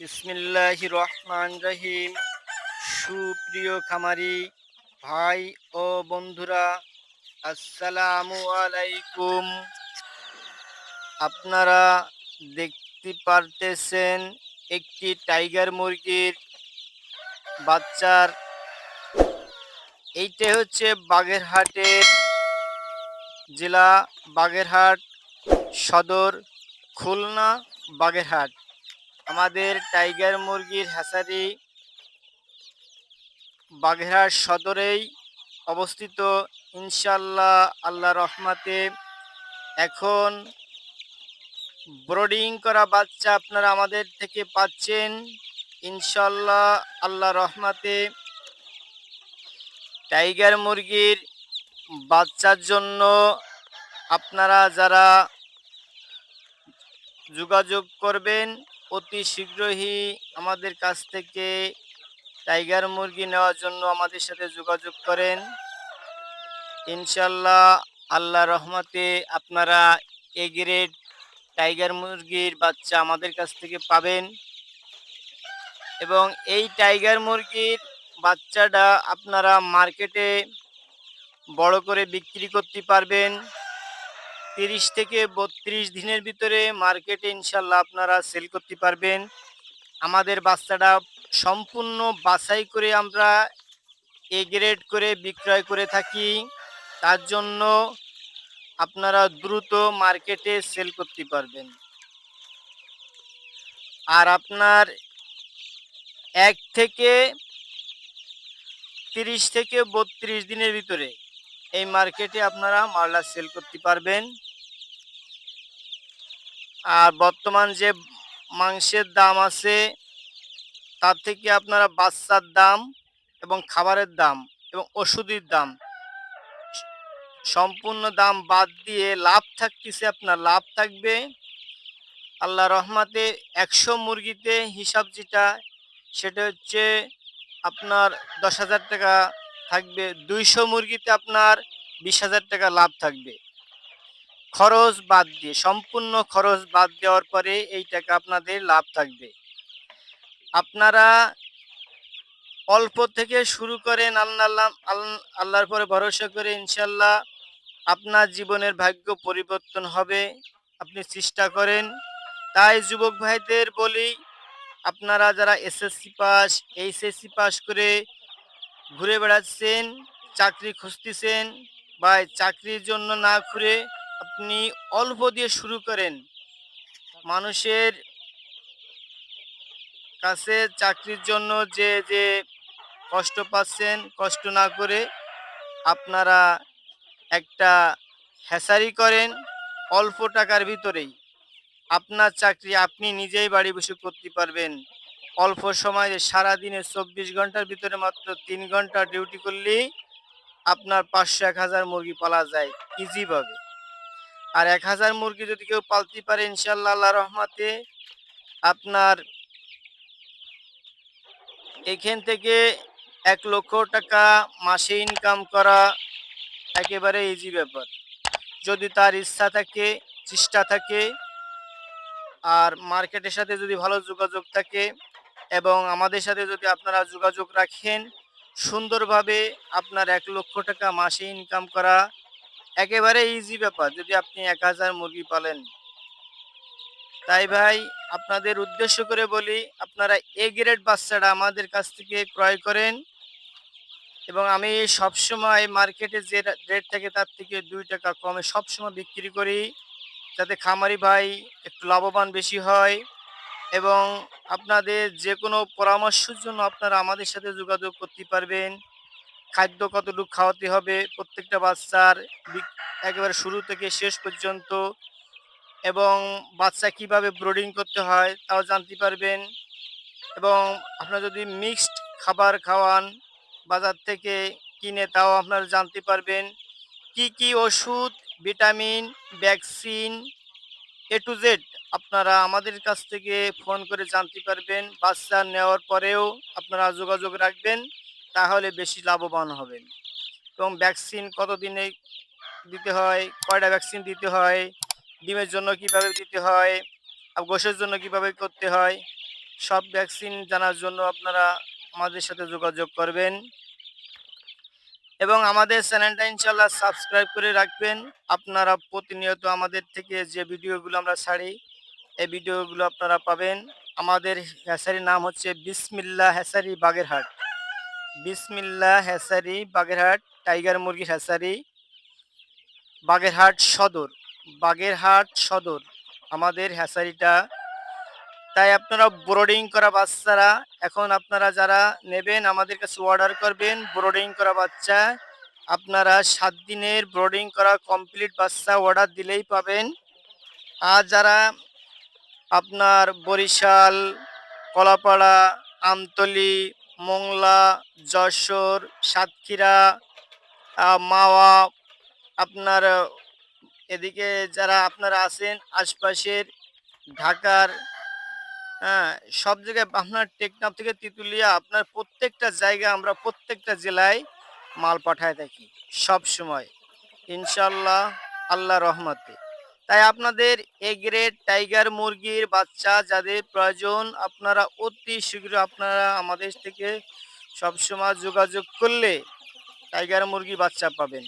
বিসমিল্লাহ রহমান রহিম। সুপ্রিয় খামারি, ভাই ও বন্ধুরা, আসসালামু আলাইকুম। আপনারা দেখতে পারতেছেন একটি টাইগার মুরগির বাচ্চার। এইটা হচ্ছে বাগেরহাটের জেলা বাগেরহাট সদর খুলনা বাগেরহাট। আমাদের টাইগার মুরগির হ্যাসারি বাঘেরহাট সদরেই অবস্থিত। ইনশাল্লাহ আল্লাহ রহমাতে এখন ব্রোডিং করা বাচ্চা আপনারা আমাদের থেকে পাচ্ছেন। ইনশাল্লাহ আল্লাহ রহমাতে টাইগার মুরগির বাচ্চার জন্য আপনারা যারা যোগাযোগ করবেন অতি শীঘ্রই আমাদের কাছ থেকে টাইগার মুরগি নেওয়ার জন্য আমাদের সাথে যোগাযোগ করেন। ইনশাল্লাহ আল্লাহ রহমতে আপনারা এ গ্রেড টাইগার মুরগির বাচ্চা আমাদের কাছ থেকে পাবেন। এবং এই টাইগার মুরগির বাচ্চাটা আপনারা মার্কেটে বড় করে বিক্রি করতে পারবেন। তিরিশ থেকে বত্রিশ দিনের ভিতরে মার্কেটে ইনশাল্লাহ আপনারা সেল করতে পারবেন। আমাদের বাচ্চাটা সম্পূর্ণ বাছাই করে আমরা এ গ্রেড করে বিক্রয় করে থাকি। তার জন্য আপনারা দ্রুত মার্কেটে সেল করতে পারবেন। আর আপনার এক থেকে তিরিশ থেকে বত্রিশ দিনের ভিতরে এই মার্কেটে আপনারা মালটা সেল করতে পারবেন। আর বর্তমান যে মাংসের দাম আছে, তার থেকে আপনারা বাচ্চার দাম এবং খাবারের দাম এবং ওষুধের দাম সম্পূর্ণ দাম বাদ দিয়ে লাভ থাকতেছে আপনার, লাভ থাকবে আল্লাহ রহমাতে একশো মুরগিতে হিসাব যেটা, সেটা হচ্ছে আপনার দশ হাজার টাকা থাকবে, দুইশো মুরগিতে আপনার বিশ হাজার টাকা লাভ থাকবে। খরচ বাদ দিয়ে, সম্পূর্ণ খরচ বাদ দেওয়ার পরে এই টাকা আপনাদের লাভ থাকবে। আপনারা অল্প থেকে শুরু করেন, আল্লাহ আল্লাহর পরে ভরসা করে ইনশাল্লাহ আপনার জীবনের ভাগ্য পরিবর্তন হবে, আপনি চেষ্টা করেন। তাই যুবক ভাইদের বলি, আপনারা যারা এসএসসি পাস, এইচএসসি পাস করে ঘুরে বেড়াচ্ছেন, চাকরি খুঁজতেছেন বা চাকরির জন্য না ঘুরে আপনি অল্প দিয়ে শুরু করেন। মানুষের কাছে চাকরির জন্য যে যে কষ্ট পাচ্ছেন, কষ্ট না করে আপনারা একটা হ্যাসারি করেন অল্প টাকার ভিতরেই। আপনার চাকরি আপনি নিজেই বাড়ি বসে করতে পারবেন। অল্প সময়ে সারাদিনে চব্বিশ ঘণ্টার ভিতরে মাত্র তিন ঘণ্টা ডিউটি করলেই আপনার পাঁচশো, এক হাজার মুরগি পালা যায় ইজিভাবে আর এক হাজার মুরগি যদি কেউ পালতে পারে ইনশাল্লাহ আল্লাহ রহমাতে আপনার এখান থেকে এক লক্ষ টাকা মাসে ইনকাম করা একেবারে ইজি ব্যাপার। যদি তার ইচ্ছা থাকে, চেষ্টা থাকে, আর মার্কেটের সাথে যদি ভালো যোগাযোগ থাকে এবং আমাদের সাথে যদি আপনারা যোগাযোগ রাখেন, সুন্দরভাবে আপনার এক লক্ষ টাকা মাসে ইনকাম করা একেবারে ইজি ব্যাপার, যদি আপনি এক হাজার মুরগি পালেন। তাই ভাই, আপনাদের উদ্দেশ্য করে বলি, আপনারা এ গ্রেড বাচ্চাটা আমাদের কাছ থেকে ক্রয় করেন এবং আমি সবসময় মার্কেটে যে রেট থাকে তার থেকে দুই টাকা কমে সবসময় বিক্রি করি, যাতে খামারি ভাই একটু লাভবান বেশি হয় এবং আপনাদের যে কোনো পরামর্শের জন্য আপনারা আমাদের সাথে যোগাযোগ করতে পারবেন। খাদ্য কতটুকু খাওয়াতে হবে প্রত্যেকটা বাচ্চার একেবারে শুরু থেকে শেষ পর্যন্ত এবং বাচ্চা কীভাবে ব্রোডিং করতে হয় তাও জানতে পারবেন। এবং আপনারা যদি মিক্সড খাবার খাওয়ান বাজার থেকে কিনে তাও আপনারা জানতে পারবেন কি কি ওষুধ vitamin vaccine A to Z আপনারা আমাদের কাছ থেকে ফোন করে জানতে পারবেন। বাচ্চা নেওয়ার পরেও আপনারা যোগাযোগ রাখবেন। তাহলে বেশি লাভবান হবেন। এবং ভ্যাকসিন কত দিনে দিতে হয়, কয়টা ভ্যাকসিন দিতে হয়, ডিমের জন্য কীভাবে দিতে হয়, আর গোশের জন্য কীভাবে করতে হয়, সব ভ্যাকসিন জানার জন্য আপনারা আমাদের সাথে যোগাযোগ করবেন। এবং আমাদের চ্যানেলটা ইনশাল্লাহ সাবস্ক্রাইব করে রাখবেন। আপনারা প্রতিনিয়ত আমাদের থেকে যে ভিডিওগুলো আমরা ছাড়ি, এই ভিডিওগুলো আপনারা পাবেন। আমাদের হ্যাসারির নাম হচ্ছে বিসমিল্লা হ্যাসারি বাগেরহাট। বিসমিল্লা হ্যাসারি, বাগেরহাট, টাইগার মুরগি হ্যাসারি, বাগেরহাট সদর বাগেরহাট সদর, আমাদের হ্যাসারিটা। তাই আপনারা ব্রোডিং করা বাচ্চারা, এখন আপনারা যারা নেবেন, আমাদের কাছে অর্ডার করবেন ব্রোডিং করা বাচ্চা। আপনারা সাত দিনের ব্রোডিং করা কমপ্লিট বাচ্চা অর্ডার দিলেই পাবেন। আর যারা আপনার বরিশাল, কলাপাড়া, আমতলি মোংলা, যশোর, সাতক্ষীরা মাওয়া, আপনার এদিকে যারা আপনারা আছেন, আশপাশের, ঢাকার হ্যাঁ সব জায়গায় আপনার টেকনাফ থেকে তিতুলিয়া, আপনার প্রত্যেকটা জায়গা আমরা প্রত্যেকটা জেলায় মাল পাঠায় থাকি সব সময় ইনশাল্লাহ আল্লাহ রহমতে। তাই আপনাদের এ গ্রেড টাইগার মুরগির বাচ্চা যাদের প্রয়োজন, আপনারা অতি শীঘ্র আপনারা আমাদের থেকে সবসময় যোগাযোগ করলে টাইগার মুরগি বাচ্চা পাবেন।